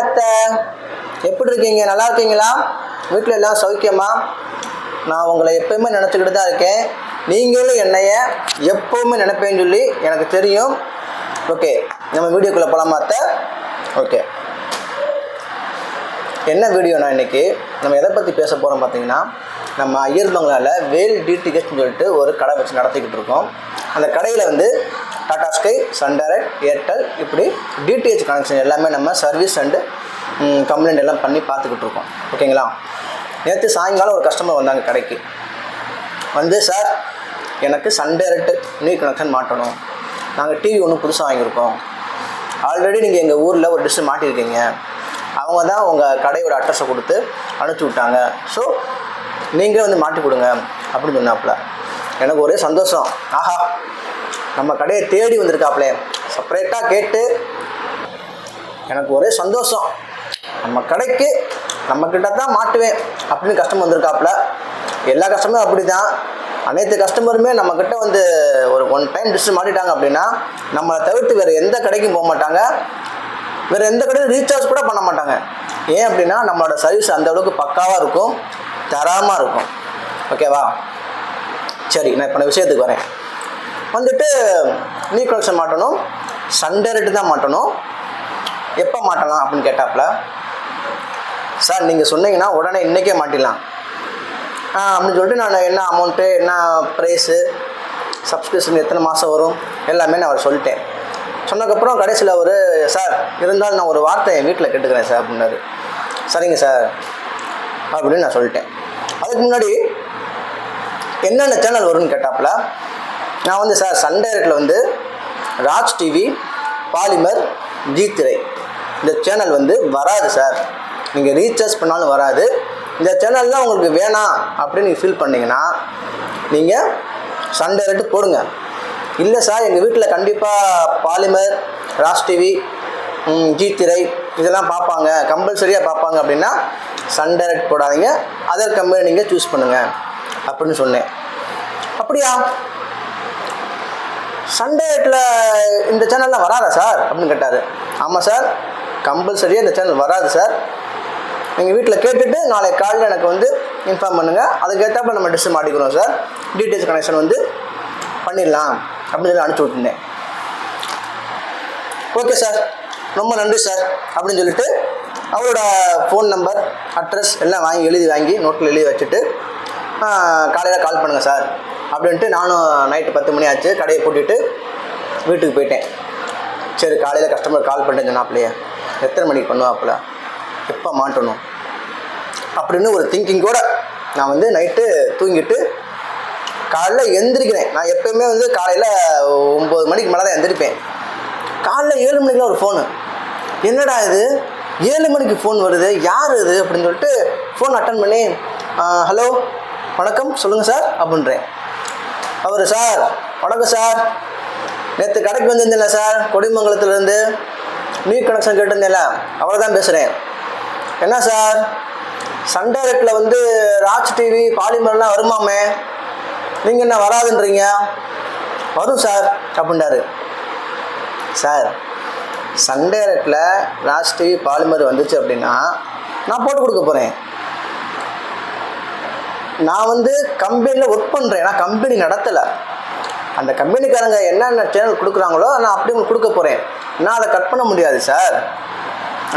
அத்தை. எப்படி இருக்கீங்க? நல்லா இருக்கீங்களா? வீட்டில் எல்லாம் சௌக்கியமா? நான் உங்களை எப்பயுமே நினச்சிக்கிட்டு தான் இருக்கேன். நீங்களும் என்னைய எப்போவுமே நினைப்பேன்னு சொல்லி எனக்கு தெரியும். ஓகே நம்ம வீடியோக்குள்ளே போகலாமா அத்தை? ஓகே. என்ன வீடியோனா இன்னைக்கு? நம்ம எதை பற்றி பேச போகிறோம் பார்த்தீங்கன்னா நம்ம ஐயர் பங்களாவில் வேல் டிடிஹெச்னு சொல்லிட்டு ஒரு கடை வச்சு நடத்திக்கிட்டு இருக்கோம். அந்த கடையில் வந்து Tata Sky Sun Direct Airtel இப்படி டிடிஹெச் கனெக்ஷன் எல்லாமே நம்ம சர்வீஸ் அண்டு கம்ப்ளைண்ட் எல்லாம் பண்ணி பார்த்துக்கிட்டு இருக்கோம். ஓகேங்களா? நேற்று சாயங்காலம் ஒரு கஸ்டமர் வந்தாங்க கடைக்கு. வந்து சார் எனக்கு சன் டைரக்ட் நியூ கனெக்ஷன் மாட்டணும். நாங்கள் டிவி ஒன்று புதுசாக வாங்கியிருக்கோம். ஆல்ரெடி நீங்கள் எங்கள் ஊரில் ஒரு டிஷ்ஷு மாட்டியிருக்கீங்க அவங்க தான் உங்கள் கடையோட அட்ரஸை கொடுத்து அனுப்பிச்சி விட்டாங்க. ஸோ நீங்களே வந்து மாட்டி கொடுங்க. அப்படின்னு சொன்னாப்புல. எனக்கு ஒரே சந்தோஷம். ஆஹா நம்ம கடையை தேடி வந்திருக்காப்புலே செப்பரேட்டாக கேட்டு எனக்கு ஒரே சந்தோஷம். நம்ம கடைக்கு நம்மக்கிட்ட தான் மாட்டுவேன் அப்படின்னு கஸ்டமர் வந்திருக்காப்புல எல்லா கஸ்டமரும் அப்படி தான் அனைத்து கஸ்டமருமே நம்மக்கிட்ட வந்து ஒரு ஒன் டைம் டிஷ் மாட்டிட்டாங்க அப்படின்னா நம்மளை தவிர்த்து வேறு எந்த கடைக்கும் போக மாட்டாங்க. வேறு எந்த கடையும் ரீசார்ஜ் கூட பண்ண மாட்டாங்க. ஏன் அப்படின்னா நம்மளோட சர்வீஸ் அந்த அளவுக்கு பக்காவாக இருக்கும் தரமாக இருக்கும். ஓகேவா சரி நான் இப்போ நான் விஷயத்துக்கு வரேன். வந்துட்டு நீ கலெக்ஷன் மாட்டணும். சண்டேரிட்டு தான் மாட்டணும். எப்போ மாட்டலாம் அப்படின்னு கேட்டாப்புல சார் நீங்கள் சொன்னீங்கன்னா உடனே இன்றைக்கே மாட்டிடலாம். அப்படின்னு சொல்லிட்டு நான் என்ன அமௌண்ட்டு என்ன ப்ரைஸு சப்ஸ்கிரிப்ஷன் எத்தனை மாதம் வரும் எல்லாமே நான் அவர் சொல்லிட்டேன். சொன்னதுக்கப்புறம் கடைசியில் அவர் சார் இருந்தாலும் நான் ஒரு வார்த்தை என் வீட்டில் கேட்டுக்கிறேன் சார் அப்படின்னாரு. சரிங்க சார் அப்படின்னு நான் சொல்லிட்டேன். அதுக்கு முன்னாடி என்னென்ன சேனல் வரும்னு கேட்டாப்புல நான் வந்து சார் சன் டைரக்டில் வந்து ராஜ் டிவி பாலிமர் ஜி திரை இந்த சேனல் வந்து வராது சார். நீங்கள் ரீசார்ஜ் பண்ணாலும் வராது. இந்த சேனல்லாம் உங்களுக்கு வேணாம் அப்படின்னு நீங்கள் ஃபீல் பண்ணிங்கன்னா நீங்கள் சன் டைரக்ட் போடுங்க. இல்லை சார் எங்கள் வீட்டில் கண்டிப்பாக பாலிமர் ராஜ் டிவி ஜி திரை இதெல்லாம் பார்ப்பாங்க. கம்பல்சரியாக பார்ப்பாங்க அப்படின்னா சன் டைரக்ட் போடாதீங்க. அதர் கம்பெனி நீங்கள் சூஸ் பண்ணுங்கள் அப்படின்னு சொன்னேன். அப்படியா? சண்டேட்டில் இந்த சேனல்லாம் வராதா சார் அப்படின்னு கேட்டார். ஆமாம் சார் கம்பல்சரியாக இந்த சேனல் வராது சார் எங்கள் வீட்டில் கேட்டுட்டு நாளை காலையில் எனக்கு வந்து இன்ஃபார்ம் பண்ணுங்கள் அதுக்கேற்றப்ப நம்ம டிஷ் மாட்டிக்கிறோம் சார் டீட்டெயில்ஸ் கனெக்ஷன் வந்து பண்ணிடலாம் அப்படின்னு சொல்லி அனுப்பிச்சி விட்டுருந்தேன். ஓகே சார் ரொம்ப நன்றி சார் அப்படின்னு சொல்லிட்டு அவரோட ஃபோன் நம்பர் அட்ரஸ் எல்லாம் வாங்கி எழுதி வாங்கி நோட்டில் எழுதி வச்சுட்டு காலையில் கால் பண்ணுங்கள் சார் அப்படின்ட்டு நானும் நைட்டு பத்து மணி ஆச்சு. கடையை பூட்டிட்டு வீட்டுக்கு போயிட்டேன். சரி காலையில் கஸ்டமர் கால் பண்ணிட்டு சொன்னாப்லையே எத்தனை மணிக்கு பண்ணுவாப்புல? எப்போ மாட்டணும்? அப்படின்னு ஒரு திங்கிங்கோட நான் வந்து நைட்டு தூங்கிட்டு காலைல எந்திரிக்கிறேன். நான் எப்பயுமே வந்து காலையில் ஒம்பது மணிக்கு மேலே தான் எந்திரிப்பேன். காலைல ஏழு மணிக்கெலாம் ஒரு ஃபோனு என்னடா இது? ஏழு மணிக்கு ஃபோன் வருது. யார் இது? அப்படின்னு சொல்லிட்டு ஃபோன் அட்டன் பண்ணி ஹலோ வணக்கம் சொல்லுங்கள் சார் அப்படின்றேன். அவர் சார் வணக்கம் சார். நேற்று கடைக்கு வந்திருந்தேன்ல சார் கொடிமங்கலத்துலேருந்து. நியூ கனெக்ஷன் கேட்டிருந்தேன்ல அவரை தான் பேசுகிறேன் என்ன சார்? சன் டைரக்டில் வந்து ராஜ் டிவி பாலிமர்லாம் வருமாமே? நீங்கள் என்ன வராதுன்றீங்க? வரும் சார் அப்படின்றாரு சார் சன் டைரக்டில் ராஜ் டிவி பாலிமர் வந்துச்சு அப்படின்னா நான் போட்டு கொடுக்க போகிறேன் நான் வந்து கம்பெனியில் ஒர்க் பண்ணுறேன் நான் கம்பெனி நடத்தலை. அந்த கம்பெனிக்காரங்க என்னென்ன சேனல் கொடுக்குறாங்களோ நான் அப்படி உங்களுக்கு கொடுக்க போகிறேன் நான் அதை கட் பண்ண முடியாது சார்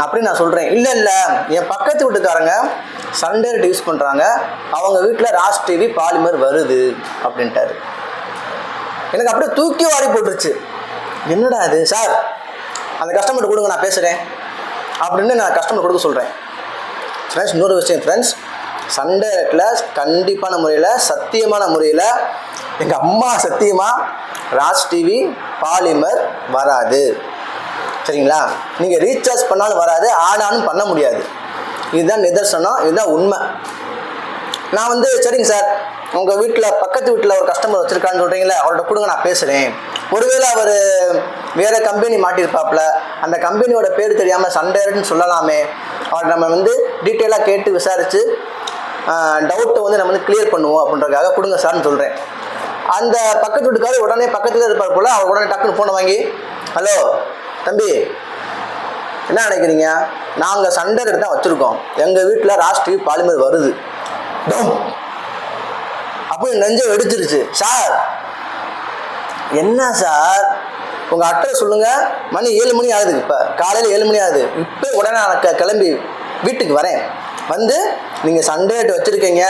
அப்படின்னு நான் சொல்கிறேன் இல்லை இல்லை. என் பக்கத்து வீட்டுக்காரங்க சண்டேட் யூஸ் பண்ணுறாங்க அவங்க வீட்டில் ராஸ் டிவி பாலிமர் வருது அப்படின்ட்டாரு. எனக்கு அப்படியே தூக்கி வாரி போட்டுருச்சு. என்னடா இது சார் அந்த கஸ்டமர்கிட்ட கொடுங்க நான் பேசுகிறேன் அப்படின்னு நான் கஸ்டமர் கொடுக்க சொல்கிறேன் ஃப்ரெண்ட்ஸ் இன்னொரு விஷயம் ஃப்ரெண்ட்ஸ் சண்டேட்டில் கண்டிப்பான முறையில் சத்தியமான முறையில் எங்கள் அம்மா சத்தியமாக ராஜ் டிவி பாலிமர் வராது. சரிங்களா? நீங்கள் ரீசார்ஜ் பண்ணாலும் வராது ஆனாலும் பண்ண முடியாது. இதுதான் நிதர்சனம் இதுதான் உண்மை. நான் வந்து சரிங்க சார் உங்கள் வீட்டில் பக்கத்து வீட்டில் ஒரு கஸ்டமர் வச்சுருக்கான்னு சொல்கிறீங்களே அவர்கிட்ட கொடுங்க நான் பேசுகிறேன் ஒருவேளை அவர் வேறு கம்பெனி மாட்டியிருப்பாப்புல அந்த கம்பெனியோட பேர் தெரியாமல் சண்டைன்னு சொல்லலாமே. அவர் நம்ம வந்து டீட்டெயிலாக கேட்டு விசாரித்து டவுட்டை வந்து நம்ம வந்து கிளியர் பண்ணுவோம் அப்படின்றதுக்காக கொடுங்க சார்னு சொல்கிறேன் அந்த பக்கத்து வீட்டுக்காரர் உடனே பக்கத்தில் இருப்பார் போல் அவர் உடனே டக்குன்னு ஃபோனை வாங்கி ஹலோ தம்பி என்ன நினைக்கிறீங்க? நாங்கள் சண்டை தான் வச்சுருக்கோம். எங்கள் வீட்டில் ராஷ்டிரி பாலிமர் வருது. அப்போ நெஞ்சம் வெடிச்சிருச்சு. சார் என்ன சார்? உங்கள் அட்ரஸ் சொல்லுங்கள் மணி ஏழு மணி ஆகுது இப்போ. காலையில் ஏழு மணி ஆகுது. இப்போ உடனே நான் க- கிளம்பி வீட்டுக்கு வரேன். வந்து நீங்கள் சண்டேட்டு வச்சுருக்கீங்க.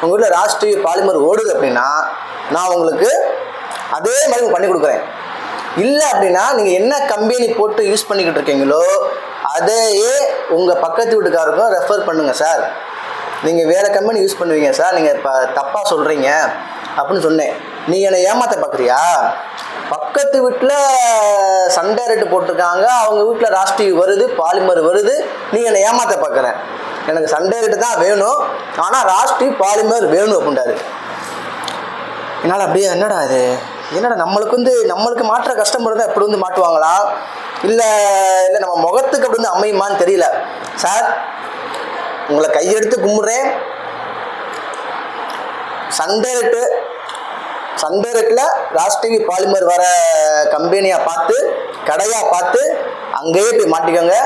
உங்கள் வீட்டில் ராஷ்டிரிய பாலிமர் ஓடுது அப்படின்னா நான் உங்களுக்கு அதே மாதிரி பண்ணி கொடுக்குறேன். இல்லை அப்படின்னா நீங்கள் என்ன கம்பெனி போட்டு யூஸ் பண்ணிக்கிட்டு இருக்கீங்களோ அதையே உங்கள் பக்கத்து வீட்டுக்காருக்கும் ரெஃபர் பண்ணுங்கள் சார் நீங்கள் வேறு கம்பெனி யூஸ் பண்ணுவீங்க சார் நீங்கள் இப்போ தப்பாக சொல்கிறீங்க அப்படின்னு சொன்னேன். நீ என்னை ஏமாற்ற பார்க்குறியா பக்கத்து வீட்டில் சண்டை ரேட்டு போட்டிருக்காங்க. அவங்க வீட்டில் ராஷ்டி வருது பாலிமர் வருது. நீ என்னை ஏமாத்த பார்க்குறேன் எனக்கு சண்டே ரேட்டு தான் வேணும். ஆனால் ராஷ்டி பாலிமர் வேணும் அப்படின்றாரு. என்னால் அப்படியே என்னடா இது? என்னடா நம்மளுக்கு வந்து நம்மளுக்கு மாற்ற கஸ்டமர் தான் எப்படி வந்து மாட்டுவாங்களா? இல்லை இல்லை நம்ம முகத்துக்கு அப்படி வந்து அமையுமான்னு தெரியல. சார் உங்களை கையெடுத்து கும்பிட்றேன். சண்டே ரேட்டு சண்டே ரேட்டில் ராஷ்டிரி பாலிமர் வர கம்பெனியாக பார்த்து கடையாக பார்த்து அங்கேயே போய் மாட்டிக்கோங்க.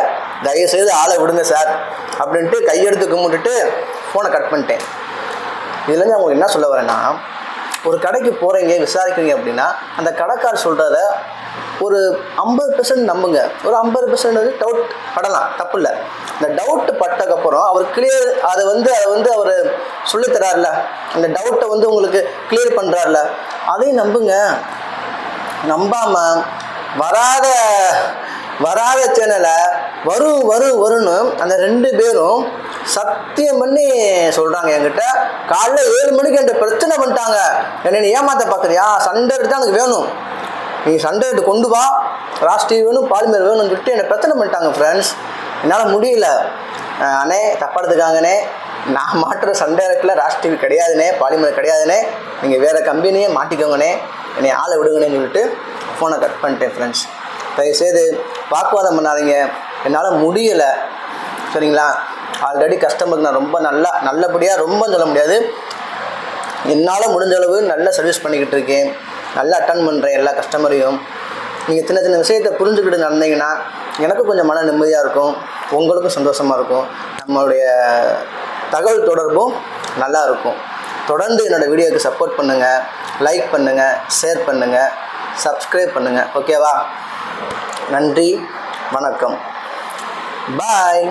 தயவுசெய்து ஆளை விடுங்க சார் அப்படின்ட்டு கையெடுத்து கும்பிட்டுட்டு ஃபோனை கட் பண்ணிட்டேன். இதுலேருந்து அவங்களுக்கு என்ன சொல்ல வரேன்னா ஒரு கடைக்கு போகிறீங்க விசாரிக்கிறீங்க அப்படின்னா அந்த கடைக்கார் சொல்கிறத ஒரு ஐம்பது பெர்சன்ட் நம்புங்க. ஒரு ஐம்பது பெர்சன்ட் வந்து டவுட் படலாம் தப்பு இல்லை இந்த டவுட் பட்டக்கப்புறம் அவர் கிளியர் அதை வந்து அதை வந்து அவர் சொல்லித்தரார்ல அந்த டவுட்டை வந்து உங்களுக்கு கிளியர் பண்ணுறாருல அதையும் நம்புங்க. நம்பாம வராத வராத சேனலை வரும் வரும் வரும்னு அந்த ரெண்டு பேரும் சத்தியம் பண்ணி சொல்கிறாங்க என்கிட்ட. காலைல ஏழு மணிக்கு என்கிட்ட பிரச்சனை பண்ணிட்டாங்க. என்னை நீ ஏமாத்த பார்க்குறியா சண்டை எடுத்து தான் எனக்கு வேணும். நீ சண்டை கொண்டு வா. ராஷ்டிரி வேணும் பாலிமர் வேணும்னு சொல்லிட்டு என்னை பிரச்சனை பண்ணிட்டாங்க ஃப்ரெண்ட்ஸ் என்னால் முடியல. அண்ணே தப்பாக எடுத்துக்காங்கண்ணே நான் மாட்டுற சண்டை இருக்குல்ல ராஷ்டிவி கிடையாதுண்ணே பாலிமர் கிடையாதுண்ணே. நீங்கள் வேறு கம்பெனியே மாட்டிக்கோங்கண்ணே. என்னை ஆளை விடுங்கன்னு சொல்லிட்டு ஃபோனை கட் பண்ணிட்டேன் ஃப்ரெண்ட்ஸ் தயவுசெய்து வாக்குவாதம் பண்ணாதீங்க. என்னால் முடியலை. சரிங்களா? ஆல்ரெடி கஸ்டமருக்கு நான் ரொம்ப நல்லா நல்லபடியாக ரொம்ப சொல்ல முடியாது. என்னால் முடிஞ்ச அளவு நல்ல சர்வீஸ் பண்ணிக்கிட்டு இருக்கேன். நல்லா அட்டன் பண்ணுறேன் எல்லா கஸ்டமரையும் நீங்கள் சின்ன சின்ன விஷயத்தை புரிஞ்சுக்கிட்டு நடந்தீங்கன்னா எனக்கும் கொஞ்சம் மன நிம்மதியாக இருக்கும் உங்களுக்கும் சந்தோஷமாக இருக்கும் நம்மளுடைய தகவல் தொடர்பும் நல்லா இருக்கும். தொடர்ந்து என்னோடய வீடியோவுக்கு சப்போர்ட் பண்ணுங்கள் லைக் பண்ணுங்கள் ஷேர் பண்ணுங்கள் சப்ஸ்கிரைப் பண்ணுங்கள் ஓகேவா நன்றி வணக்கம். பாய்